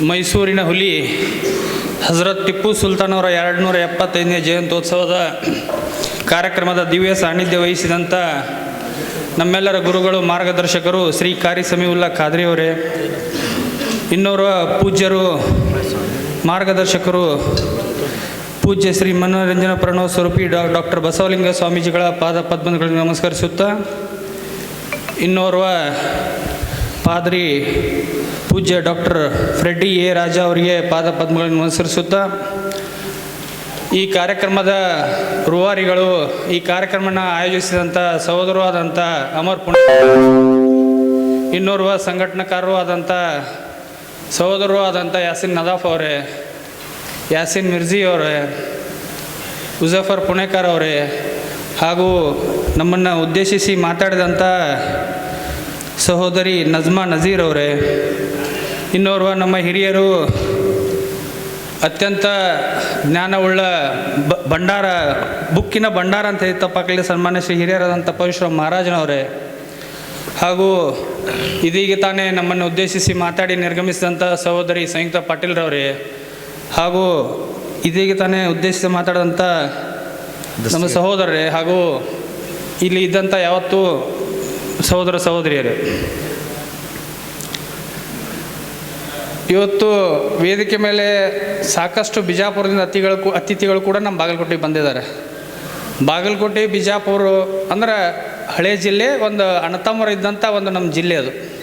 ಮೈಸೂರಿನ ಹುಲಿ ಹಜರತ್ ಟಿಪ್ಪು ಸುಲ್ತಾನ್ ಅವರ ಎರಡುನೂರ ಎಪ್ಪತ್ತೈದನೇ ಜಯಂತ್ಯೋತ್ಸವದ ಕಾರ್ಯಕ್ರಮದ ದಿವ್ಯ ಸಾನ್ನಿಧ್ಯ ವಹಿಸಿದಂಥ ನಮ್ಮೆಲ್ಲರ ಗುರುಗಳು ಮಾರ್ಗದರ್ಶಕರು ಶ್ರೀ ಕಾರಿ ಸಮೀವುಲ್ಲಾ ಖಾದ್ರಿಯವರೇ ಇನ್ನೋರ್ವ ಪೂಜ್ಯರು, ಮಾರ್ಗದರ್ಶಕರು, ಪೂಜ್ಯ ಶ್ರೀ ಮನೋರಂಜನ ಪ್ರಣವ ಸ್ವರೂಪಿ ಡಾ ಡಾಕ್ಟರ್ ಬಸವಲಿಂಗ ಸ್ವಾಮೀಜಿಗಳ ಪಾದ ಪದ್ಮಗಳಿಗೆ ನಮಸ್ಕರಿಸುತ್ತಾ, ಇನ್ನೋರ್ವ ಪಾದ್ರಿ ಪೂಜ್ಯ ಡಾಕ್ಟರ್ ಫ್ರೆಡ್ಡಿ ಎ ರಾಜ ಅವರಿಗೆ ಪಾದ ಪದ್ಮಗಳನ್ನು ಈ ಕಾರ್ಯಕ್ರಮದ ರೂವಾರಿಗಳು ಈ ಕಾರ್ಯಕ್ರಮನ ಆಯೋಜಿಸಿದಂಥ ಸಹೋದರೂ ಆದಂಥ ಅಮರ್ ಪುಣ ಇನ್ನೋರ್ವ ಸಂಘಟನಾಕಾರರು ಆದಂಥ ಸಹೋದರರು ಆದಂಥ ಯಾಸಿನ್ ನದಾಫ್ ಅವರೇ, ಯಾಸಿನ್ ಮಿರ್ಜಿ ಅವರೇ ಮುಜಫರ್ ಪುಣೇಕರ್ ಅವರೇ ಹಾಗೂ ನಮ್ಮನ್ನು ಉದ್ದೇಶಿಸಿ ಮಾತಾಡಿದಂಥ ಸಹೋದರಿ ನಜ್ಮಾ ನಜೀರ್ ಅವರೇ ಇನ್ನೋರ್ವ ನಮ್ಮ ಹಿರಿಯರು ಅತ್ಯಂತ ಜ್ಞಾನವುಳ್ಳ ಬ ಭಂಡಾರ ಬುಕ್ಕಿನ ಭಂಡಾರ ಅಂತ ಹೇಳಿ ತಪ್ಪಾಗಲಿ ಸನ್ಮಾನ್ಯ ಶ್ರೀ ಹಿರಿಯರಾದಂಥ ಪರಶುರಾಮ್ ಮಹಾರಾಜನವರೇ. ಹಾಗೂ ಇದೀಗ ತಾನೇ ನಮ್ಮನ್ನು ಉದ್ದೇಶಿಸಿ ಮಾತಾಡಿ ನಿರ್ಗಮಿಸಿದಂಥ ಸಹೋದರಿ ಸಂಯುಕ್ತ ಪಾಟೀಲ್ರವರೇ ಹಾಗೂ ಇದೀಗ ತಾನೇ ಉದ್ದೇಶಿಸಿ ಮಾತಾಡಿದಂಥ ನಮ್ಮ ಸಹೋದರರೇ ಹಾಗೂ ಇಲ್ಲಿ ಇದ್ದಂಥ ಯಾವತ್ತೂ ಸಹೋದರ ಸಹೋದರಿಯರೇ, ಇವತ್ತು ವೇದಿಕೆ ಮೇಲೆ ಸಾಕಷ್ಟು ಬಿಜಾಪುರದಿಂದ ಅತಿಗಳು ಅತಿಥಿಗಳು ಕೂಡ ನಮ್ಮ ಬಾಗಲಕೋಟೆಗೆ ಬಂದಿದ್ದಾರೆ. ಬಾಗಲಕೋಟೆ, ಬಿಜಾಪುರ ಅಂದ್ರೆ ಹಳೆ ಜಿಲ್ಲೆ, ಒಂದು ಅಣತಮ್ಮರ ಇದ್ದಂಥ ಒಂದು ನಮ್ಮ ಜಿಲ್ಲೆ ಅದು.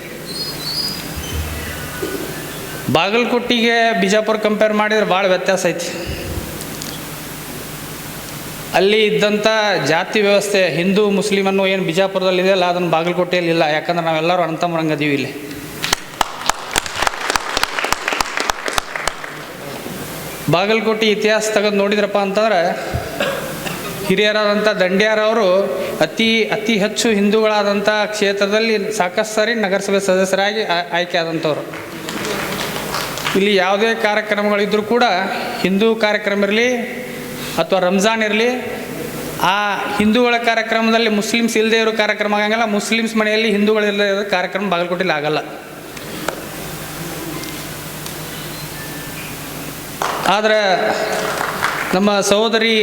ಬಾಗಲಕೋಟಿಗೆ ಬಿಜಾಪುರ ಕಂಪೇರ್ ಮಾಡಿದರೆ ಭಾಳ ವ್ಯತ್ಯಾಸ ಐತಿ. ಅಲ್ಲಿ ಇದ್ದಂಥ ಜಾತಿ ವ್ಯವಸ್ಥೆ, ಹಿಂದೂ ಮುಸ್ಲಿಮ್ ಅನ್ನೋ ಏನು ಬಿಜಾಪುರದಲ್ಲಿ ಇದೆಯಲ್ಲ, ಅದನ್ನು ಬಾಗಲಕೋಟೆಯಲ್ಲಿ ಇಲ್ಲ. ಯಾಕಂದ್ರೆ ನಾವೆಲ್ಲರೂ ಅಣ್ಣತಮ್ಮರಂಗದೀವಿ ಇಲ್ಲಿ. ಬಾಗಲಕೋಟೆ ಇತಿಹಾಸ ತೆಗೆದು ನೋಡಿದ್ರಪ್ಪ ಅಂತಂದ್ರೆ ಹಿರಿಯರಾದಂಥ ದಂಡ್ಯಾರವರು ಅತಿ ಅತಿ ಹೆಚ್ಚು ಹಿಂದೂಗಳಾದಂಥ ಕ್ಷೇತ್ರದಲ್ಲಿ ಸಾಕಷ್ಟು ಸಾರಿ ನಗರಸಭೆ ಸದಸ್ಯರಾಗಿ ಆಯ್ಕೆ ಆದಂಥವ್ರು. ಇಲ್ಲಿ ಯಾವುದೇ ಕಾರ್ಯಕ್ರಮಗಳಿದ್ದರೂ ಕೂಡ ಹಿಂದೂ ಕಾರ್ಯಕ್ರಮ ಇರಲಿ ಅಥವಾ ರಂಜಾನ್ ಇರಲಿ, ಆ ಹಿಂದೂಗಳ ಕಾರ್ಯಕ್ರಮದಲ್ಲಿ ಮುಸ್ಲಿಮ್ಸ್ ಇಲ್ಲದೆ ಇರೋ ಕಾರ್ಯಕ್ರಮ ಆಗಂಗಿಲ್ಲ, ಮುಸ್ಲಿಮ್ಸ್ ಮನೆಯಲ್ಲಿ ಹಿಂದೂಗಳಿಲ್ಲದೆ ಇರೋ ಕಾರ್ಯಕ್ರಮ ಬಾಗಲಕೋಟೆಯಲ್ಲಿ ಆಗಲ್ಲ. ಆದರೆ ನಮ್ಮ ಸಹೋದರಿ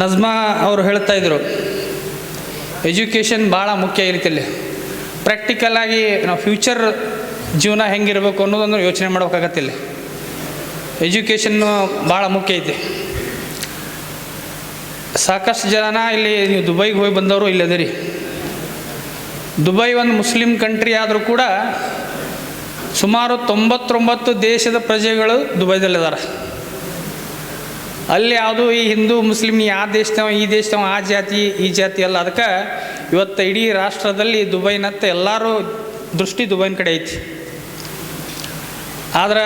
ನಜ್ಮಾ ಅವರು ಹೇಳ್ತಾ ಇದ್ರು ಎಜುಕೇಷನ್ ಭಾಳ ಮುಖ್ಯ ಇರುತ್ತಲ್ಲಿ ಪ್ರಾಕ್ಟಿಕಲ್ ಆಗಿ ನಾವು ಫ್ಯೂಚರ್ ಜೀವನ ಹೆಂಗಿರಬೇಕು ಅನ್ನೋದೊಂದು ಯೋಚನೆ ಮಾಡ್ಬೇಕಾಗತ್ತಿಲ್ಲ ಎಜುಕೇಷನ್ನು ಭಾಳ ಮುಖ್ಯ ಐತಿ. ಸಾಕಷ್ಟು ಜನ ಇಲ್ಲಿ ನೀವು ದುಬೈಗೆ ಹೋಗಿ ಬಂದವರು ಇಲ್ಲದರಿ ದುಬೈ ಒಂದು ಮುಸ್ಲಿಂ ಕಂಟ್ರಿ ಆದರೂ ಕೂಡ ಸುಮಾರು ತೊಂಬತ್ತೊಂಬತ್ತು ದೇಶದ ಪ್ರಜೆಗಳು ದುಬೈದಲ್ಲಿದ್ದಾರೆ ಅಲ್ಲಿ ಯಾವುದು ಈ ಹಿಂದೂ ಮುಸ್ಲಿಮ್ ಆ ದೇಶದವ, ಈ ದೇಶದವ, ಆ ಜಾತಿ, ಈ ಜಾತಿ ಅಲ್ಲ ಅದಕ್ಕೆ ಇವತ್ತು ಇಡೀ ರಾಷ್ಟ್ರದಲ್ಲಿ ದುಬೈನತ್ತ ಎಲ್ಲರೂ ದೃಷ್ಟಿ ದುಬೈನ ಕಡೆ ಐತಿ. ಆದ್ರೆ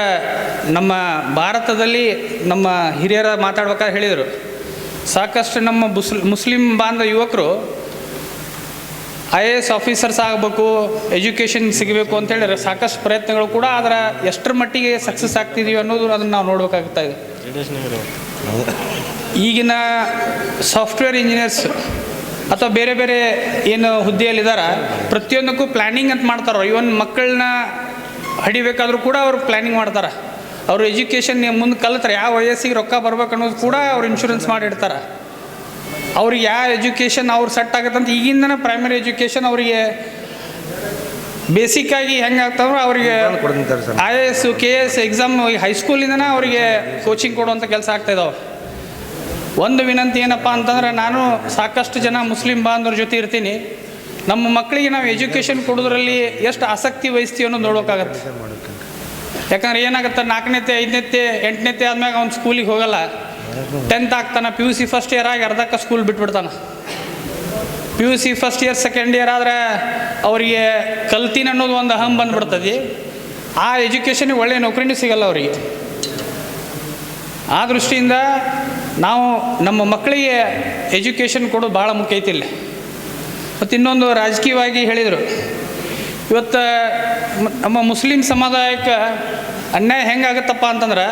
ನಮ್ಮ ಭಾರತದಲ್ಲಿ ನಮ್ಮ ಹಿರಿಯರ ಮಾತಾಡ್ಬೇಕಾದ್ರೆ ಹೇಳಿದರು. ಸಾಕಷ್ಟು ನಮ್ಮ ಮುಸ್ಲ್ ಮುಸ್ಲಿಂ ಬಾಂಧವ ಯುವಕರು ಐ ಎ ಎಸ್ ಆಫೀಸರ್ಸ್ ಆಗಬೇಕು, ಎಜುಕೇಷನ್ ಸಿಗಬೇಕು ಅಂತ ಹೇಳಿ ಸಾಕಷ್ಟು ಪ್ರಯತ್ನಗಳು ಕೂಡ ಅದರ ಎಷ್ಟರ ಮಟ್ಟಿಗೆ ಸಕ್ಸಸ್ ಆಗ್ತಿದೀವಿ ಅನ್ನೋದು ಅದನ್ನು ನಾವು ನೋಡಬೇಕಾಗ್ತಾ ಇದೆ. ಈಗಿನ ಸಾಫ್ಟ್ವೇರ್ ಇಂಜಿನಿಯರ್ಸ್ ಅಥವಾ ಬೇರೆ ಬೇರೆ ಏನು ಹುದ್ದೆಯಲ್ಲಿದ್ದಾರೆ, ಪ್ರತಿಯೊಂದಕ್ಕೂ ಪ್ಲ್ಯಾನಿಂಗ್ ಅಂತ ಮಾಡ್ತಾರೋ ಇವನ್ ಮಕ್ಕಳನ್ನ ಹಡಿಬೇಕಾದ್ರೂ ಕೂಡ ಅವ್ರು ಪ್ಲ್ಯಾನಿಂಗ್ ಮಾಡ್ತಾರೆ. ಅವರು ಎಜುಕೇಷನ್ ಮುಂದೆ ಕಲಿತಾರೆ ಯಾವ ವಯಸ್ಸಿಗೆ ರೊಕ್ಕ ಬರ್ಬೇಕು ಅನ್ನೋದು ಕೂಡ ಅವ್ರು ಇನ್ಶೂರೆನ್ಸ್ ಮಾಡಿರ್ತಾರೆ ಅವ್ರಿಗೆ ಯಾವ ಎಜುಕೇಷನ್ ಅವ್ರು ಸೆಟ್ ಆಗತ್ತಂತ ಈಗಿಂದನೇ ಪ್ರೈಮರಿ ಎಜುಕೇಷನ್ ಅವರಿಗೆ ಬೇಸಿಕ್ಕಾಗಿ ಹೆಂಗೆ ಆಗ್ತಾವ್ರೆ ಅವರಿಗೆ I A S K S exam ಹೈಸ್ಕೂಲಿಂದನೇ ಅವರಿಗೆ ಕೋಚಿಂಗ್ ಕೊಡುವಂಥ ಕೆಲಸ ಆಗ್ತಾಯಿದ್ದಾವೆ ಒಂದು ವಿನಂತಿ ಏನಪ್ಪ ಅಂತಂದ್ರೆ ನಾನು ಸಾಕಷ್ಟು ಜನ ಮುಸ್ಲಿಂ ಬಾಂಧವ್ರ ಜೊತೆ ಇರ್ತೀನಿ. ನಮ್ಮ ಮಕ್ಕಳಿಗೆ ನಾವು ಎಜುಕೇಷನ್ ಕೊಡೋದ್ರಲ್ಲಿ ಎಷ್ಟು ಆಸಕ್ತಿ ವಹಿಸ್ತೀವಿ ಅನ್ನೋದು ನೋಡೋಕ್ಕಾಗತ್ತೆ ಯಾಕಂದ್ರೆ ಏನಾಗುತ್ತೆ ನಾಲ್ಕನೇತೆ ಐದನೇತೆ ಎಂಟನೇತೆ ಆದ್ಮ್ಯಾಗ ಅವ್ನು ಸ್ಕೂಲಿಗೆ ಹೋಗಲ್ಲ. ಟೆಂತ್ ಆಗ್ತಾನೆ P U C first year ಆಗಿ ಅರ್ಧಕ್ಕೆ school ಬಿಟ್ಬಿಡ್ತಾನೆ. P U C first year second year ಆದರೆ ಅವರಿಗೆ ಕಲ್ತೀನಿ ಅನ್ನೋದು ಒಂದು ಅಹಂ ಬಂದ್ಬಿಡ್ತದೆ. ಆ ಎಜುಕೇಷನಿಗೆ ಒಳ್ಳೆಯ ನೌಕರಿನೂ ಸಿಗಲ್ಲ ಅವರಿಗೆ. ಆ ದೃಷ್ಟಿಯಿಂದ ನಾವು ನಮ್ಮ ಮಕ್ಕಳಿಗೆ ಎಜುಕೇಷನ್ ಕೊಡೋದು ಭಾಳ ಮುಖ್ಯ ಐತಿ ಇಲ್ಲಿ. ಮತ್ತು ಇನ್ನೊಂದು ರಾಜಕೀಯವಾಗಿ ಹೇಳಿದರು. ಇವತ್ತು ನಮ್ಮ ಮುಸ್ಲಿಂ ಸಮುದಾಯಕ್ಕೆ ಅನ್ಯಾಯ ಹೆಂಗಾಗತ್ತಪ್ಪ ಅಂತಂದ್ರೆ,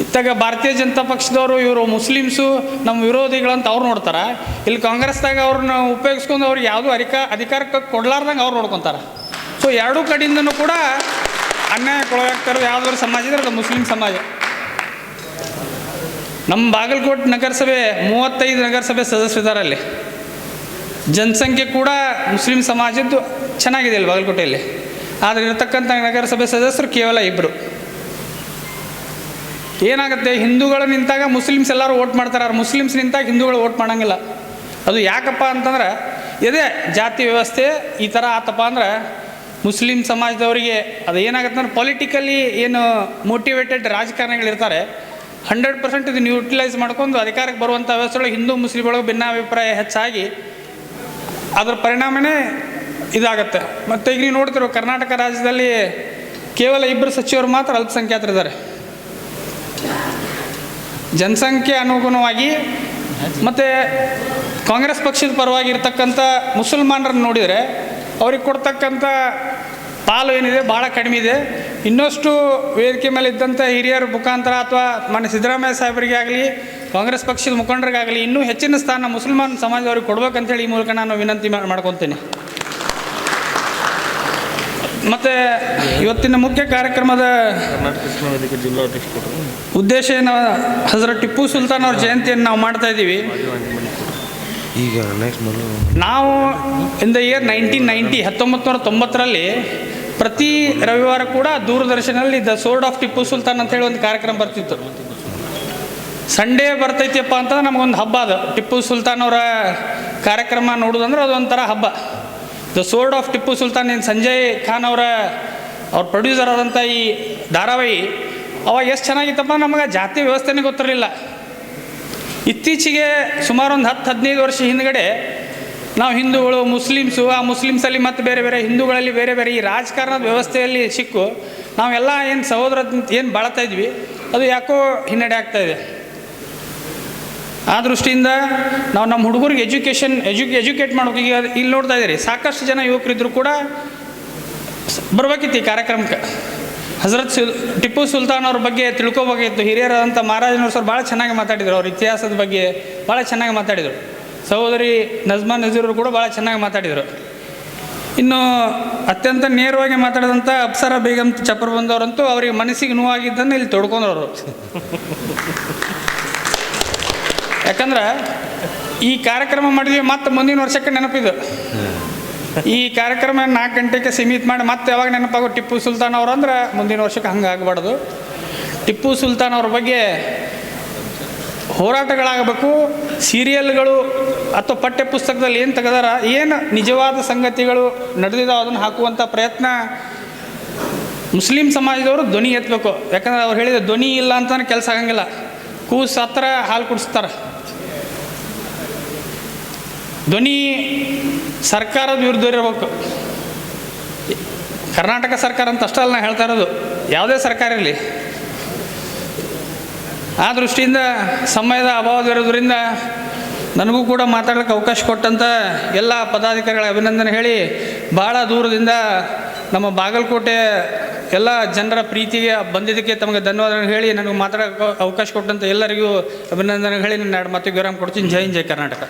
ಇತ್ತಾಗ ಭಾರತೀಯ ಜನತಾ ಪಕ್ಷದವರು ಇವರು ಮುಸ್ಲಿಮ್ಸು ನಮ್ಮ ವಿರೋಧಿಗಳಂತ ಅವ್ರು ನೋಡ್ತಾರೆ. ಇಲ್ಲಿ ಕಾಂಗ್ರೆಸ್ದಾಗ ಅವ್ರನ್ನ ಉಪಯೋಗಿಸ್ಕೊಂಡು ಅವ್ರಿಗೆ ಯಾವುದೂ ಅಧಿಕ ಅಧಿಕಾರಕ್ಕೆ ಕೊಡ್ಲಾರ್ದಂಗೆ ಅವ್ರು ನೋಡ್ಕೊತಾರೆ. ಸೊ ಎರಡೂ ಕಡೆಯಿಂದನೂ ಕೂಡ ಅನ್ಯಾಯ ಇರೋದು ಯಾವ್ದಾದ್ರು ಸಮಾಜ ಇದ್ರೆ ಅದು ಮುಸ್ಲಿಂ ಸಮಾಜ. ನಮ್ಮ ಬಾಗಲಕೋಟೆ ನಗರಸಭೆ, ಮೂವತ್ತೈದು ನಗರಸಭೆ ಸದಸ್ಯರಿದ್ದಾರೆ ಅಲ್ಲಿ. ಜನಸಂಖ್ಯೆ ಕೂಡ ಮುಸ್ಲಿಂ ಸಮಾಜದ್ದು ಚೆನ್ನಾಗಿದೆ ಅಲ್ಲಿ ಬಾಗಲಕೋಟೆಯಲ್ಲಿ ಆದರೆ ಇರತಕ್ಕಂಥ ನಗರಸಭೆ ಸದಸ್ಯರು ಕೇವಲ ಇಬ್ಬರು ಏನಾಗುತ್ತೆ, ಹಿಂದೂಗಳು ನಿಂತಾಗ ಮುಸ್ಲಿಮ್ಸ್ ಎಲ್ಲರೂ ಓಟ್ ಮಾಡ್ತಾರೆ ಅವ್ರು ಮುಸ್ಲಿಮ್ಸ್ ನಿಂತಾಗ ಹಿಂದೂಗಳು ಓಟ್ ಮಾಡೋಂಗಿಲ್ಲ. ಅದು ಯಾಕಪ್ಪ ಅಂತಂದ್ರೆ ಇದೇ ಜಾತಿ ವ್ಯವಸ್ಥೆ ಈ ಥರ ಆತಪ್ಪ ಅಂದ್ರೆ, ಮುಸ್ಲಿಂ ಸಮಾಜದವರಿಗೆ ಅದು ಏನಾಗುತ್ತೆ ಅಂದ್ರೆ ಪೊಲಿಟಿಕಲಿ ಏನು ಮೋಟಿವೇಟೆಡ್ ರಾಜಕಾರಣಿಗಳಿರ್ತಾರೆ ಹಂಡ್ರೆಡ್ ಪರ್ಸೆಂಟ್ ಇದನ್ನು ಯೂಟಿಲೈಸ್ ಮಾಡ್ಕೊಂಡು ಅಧಿಕಾರಕ್ಕೆ ಬರುವಂಥ ವ್ಯವಸ್ಥೆಗಳು ಹಿಂದೂ ಮುಸ್ಲಿಮ್ಗಳಿಗೆ ಭಿನ್ನಾಭಿಪ್ರಾಯ ಹೆಚ್ಚಾಗಿ ಅದರ ಪರಿಣಾಮನೇ ಇದಾಗತ್ತೆ. ಮತ್ತು ಈಗ ನೀವು ನೋಡ್ತಿರೋ ಕರ್ನಾಟಕ ರಾಜ್ಯದಲ್ಲಿ ಕೇವಲ ಇಬ್ಬರು ಸಚಿವರು ಮಾತ್ರ ಅಲ್ಪಸಂಖ್ಯಾತರಿದ್ದಾರೆ ಜನಸಂಖ್ಯೆ ಅನುಗುಣವಾಗಿ ಮತ್ತು ಕಾಂಗ್ರೆಸ್ ಪಕ್ಷದ ಪರವಾಗಿ ಇರ್ತಕ್ಕಂಥ ಮುಸಲ್ಮಾನರನ್ನು ನೋಡಿದರೆ ಅವ್ರಿಗೆ ಕೊಡ್ತಕ್ಕಂಥ ಪಾಲು ಏನಿದೆ ಭಾಳ ಕಡಿಮೆ ಇದೆ. ಇನ್ನಷ್ಟು ವೇದಿಕೆ ಮೇಲೆ ಇದ್ದಂಥ ಹಿರಿಯರ ಮುಖಾಂತರ ಅಥವಾ ಮನೆ ಸಿದ್ದರಾಮಯ್ಯ ಸಾಹೇಬರಿಗೆ ಆಗಲಿ ಕಾಂಗ್ರೆಸ್ ಪಕ್ಷದ ಮುಖಂಡರಿಗಾಗಲಿ ಇನ್ನೂ ಹೆಚ್ಚಿನ ಸ್ಥಾನ ಮುಸಲ್ಮಾನ್ ಸಮಾಜದವ್ರಿಗೆ ಕೊಡ್ಬೇಕಂತೇಳಿ ಈ ಮೂಲಕ ನಾನು ವಿನಂತಿ ಮಾಡ್ಕೊತೇನೆ ಮತ್ತೆ ಇವತ್ತಿನ ಮುಖ್ಯ ಕಾರ್ಯಕ್ರಮದ ಉದ್ದೇಶ ಏನು? ಹಜರತ್ ಟಿಪ್ಪು ಸುಲ್ತಾನ್ ಅವ್ರ ಜಯಂತಿಯನ್ನು ನಾವು ಮಾಡ್ತಾ ಇದ್ದೀವಿ. ಈಗ ನಾವು in the year nineteen ninety ಹತ್ತೊಂಬತ್ತು ನೂರ ತೊಂಬತ್ತರಲ್ಲಿ ಪ್ರತಿ ರವಿವಾರ ಕೂಡ ದೂರದರ್ಶನಲ್ಲಿ the sword of Tipu Sultan ಅಂತ ಹೇಳಿ ಒಂದು ಕಾರ್ಯಕ್ರಮ ಬರ್ತಿತ್ತು. ಸಂಡೇ ಬರ್ತೈತಿಯಪ್ಪ ಅಂತಂದ್ರೆ ನಮಗೊಂದು ಹಬ್ಬ ಅದು. ಟಿಪ್ಪು ಸುಲ್ತಾನ್ ಅವರ ಕಾರ್ಯಕ್ರಮ ನೋಡೋದಂದ್ರೆ ಅದೊಂಥರ ಹಬ್ಬ. The sword of Tipu Sultan ಏನು ಸಂಜಯ್ ಖಾನ್ ಅವರ, ಅವ್ರ ಪ್ರೊಡ್ಯೂಸರ್ ಆದಂಥ ಈ ಧಾರಾವಾಹಿ, ಅವಾಗ ಎಷ್ಟು ಚೆನ್ನಾಗಿತ್ತಪ್ಪ ನಮಗೆ ಜಾತಿ ವ್ಯವಸ್ಥೆನೇ ಗೊತ್ತಿರಲಿಲ್ಲ. ಇತ್ತೀಚೆಗೆ ಸುಮಾರು ಒಂದು ಹತ್ತು, ಹದಿನೈದು ವರ್ಷ ಹಿಂದ್ಗಡೆ ನಾವು ಹಿಂದೂಗಳು, ಮುಸ್ಲಿಮ್ಸು, ಆ ಮುಸ್ಲಿಮ್ಸಲ್ಲಿ ಮತ್ತು ಬೇರೆ ಬೇರೆ ಹಿಂದೂಗಳಲ್ಲಿ ಬೇರೆ ಬೇರೆ ಈ ರಾಜಕಾರಣದ ವ್ಯವಸ್ಥೆಯಲ್ಲಿ ಸಿಕ್ಕು. ನಾವೆಲ್ಲ ಏನು ಸಹೋದರ ಏನು ಬಾಳ್ತಾ ಇದ್ವಿ, ಅದು ಯಾಕೋ ಹಿನ್ನಡೆ ಆಗ್ತಾ ಇದೆ. ಆ ದೃಷ್ಟಿಯಿಂದ ನಾವು ನಮ್ಮ ಹುಡುಗರಿಗೆ ಎಜುಕೇಷನ್ ಎಜು, ಎಜುಕೇಟ್ ಮಾಡೋಕೆ ಈಗ ಇಲ್ಲಿ ನೋಡ್ತಾ ಇದ್ದೀರಿ. ಸಾಕಷ್ಟು ಜನ ಯುವಕರಿದ್ದರೂ ಕೂಡ ಬರಬೇಕಿತ್ತು ಈ ಕಾರ್ಯಕ್ರಮಕ್ಕೆ. ಹಜರತ್ ಸುಲ್, ಟಿಪ್ಪು ಸುಲ್ತಾನ್ ಅವ್ರ ಬಗ್ಗೆ ತಿಳ್ಕೊಬೇಕಿತ್ತು. ಹಿರಿಯರಾದಂಥ ಮಹಾರಾಜನವ್ರು ಸರ್ ಭಾಳ ಚೆನ್ನಾಗಿ ಮಾತಾಡಿದರು. ಅವ್ರ ಇತಿಹಾಸದ ಬಗ್ಗೆ ಭಾಳ ಚೆನ್ನಾಗಿ ಮಾತಾಡಿದರು. ಸಹೋದರಿ ನಜ್ಮಾ ಅವರು ಕೂಡ ಭಾಳ ಚೆನ್ನಾಗಿ ಮಾತಾಡಿದರು. ಇನ್ನು ಅತ್ಯಂತ ನೇರವಾಗಿ ಮಾತಾಡಿದಂಥ ಅಪ್ಸರ ಬೇಗಂ ಚಪ್ಪರ್ ಬಂದವರಂತೂ ಅವರಿಗೆ ಮನಸ್ಸಿಗೆ ನೋವಾಗಿದ್ದನ್ನು ಇಲ್ಲಿ ತೊಡ್ಕೊಂಡವರು. ಯಾಕಂದ್ರೆ ಈ ಕಾರ್ಯಕ್ರಮ ಮಾಡಿದ್ವಿ ಮತ್ತೆ ಮುಂದಿನ ವರ್ಷಕ್ಕೆ ನೆನಪಿದು. ಈ ಕಾರ್ಯಕ್ರಮ ನಾಲ್ಕು ಗಂಟೆಗೆ ಸೀಮಿತ ಮಾಡಿ ಮತ್ತೆ ಯಾವಾಗ ನೆನಪಾಗೋ ಟಿಪ್ಪು ಸುಲ್ತಾನ್ ಅವರು ಅಂದ್ರೆ ಮುಂದಿನ ವರ್ಷಕ್ಕೆ ಹಂಗೆ ಆಗಬಾರ್ದು. ಟಿಪ್ಪು ಸುಲ್ತಾನ್ ಅವ್ರ ಬಗ್ಗೆ ಹೋರಾಟಗಳಾಗಬೇಕು ಸೀರಿಯಲ್ಗಳು ಅಥವಾ ಪಠ್ಯ ಪುಸ್ತಕದಲ್ಲಿ ಏನು ತೆಗೆದಾರ ಏನು ನಿಜವಾದ ಸಂಗತಿಗಳು ನಡೆದಿದ್ದಾವೆ ಅದನ್ನು ಹಾಕುವಂಥ ಪ್ರಯತ್ನ ಮುಸ್ಲಿಂ ಸಮಾಜದವರು ಧ್ವನಿ ಎತ್ತಬೇಕು ಯಾಕಂದ್ರೆ ಅವ್ರು ಹೇಳಿದ ಧ್ವನಿ ಇಲ್ಲ ಅಂತ ಕೆಲಸ ಆಗಂಗಿಲ್ಲ. ಕೂಸು ಹತ್ರ ಹಾಲು ಕುಡಿಸ್ತಾರೆ. ಧ್ವನಿ ಸರ್ಕಾರದ ವಿರುದ್ಧ ಇರಬೇಕು. ಕರ್ನಾಟಕ ಸರ್ಕಾರ ಅಂತ ಅಷ್ಟೇ ಅಲ್ಲ, ನಾ ಹೇಳ್ತಾ ಇರೋದು. ಯಾವುದೇ ಸರ್ಕಾರ ಇರಲಿ. ಆ ದೃಷ್ಟಿಯಿಂದ ಸಮಯದ ಅಭಾವವಿರೋದ್ರಿಂದ ನನಗೂ ಕೂಡ ಮಾತಾಡೋಕ್ಕೆ ಅವಕಾಶ ಕೊಟ್ಟಂಥ ಎಲ್ಲ ಪದಾಧಿಕಾರಿಗಳ ಅಭಿನಂದನೆ ಹೇಳಿ ಭಾಳ ದೂರದಿಂದ ನಮ್ಮ ಬಾಗಲಕೋಟೆ ಎಲ್ಲ ಜನರ ಪ್ರೀತಿಗೆ ಬಂದಿದ್ದಕ್ಕೆ ತಮಗೆ ಧನ್ಯವಾದಗಳು ಹೇಳಿ ನನಗೆ ಮಾತಾಡೋಕ್ಕೆ ಅವಕಾಶ ಕೊಟ್ಟಂಥ ಎಲ್ಲರಿಗೂ ಅಭಿನಂದನೆ ಹೇಳಿ ನನ್ನ ಎರಡು ಮಾತಿಗೆ ವಿರಾಮ ಕೊಡ್ತೀನಿ. ಜೈ ಜೈ ಕರ್ನಾಟಕ.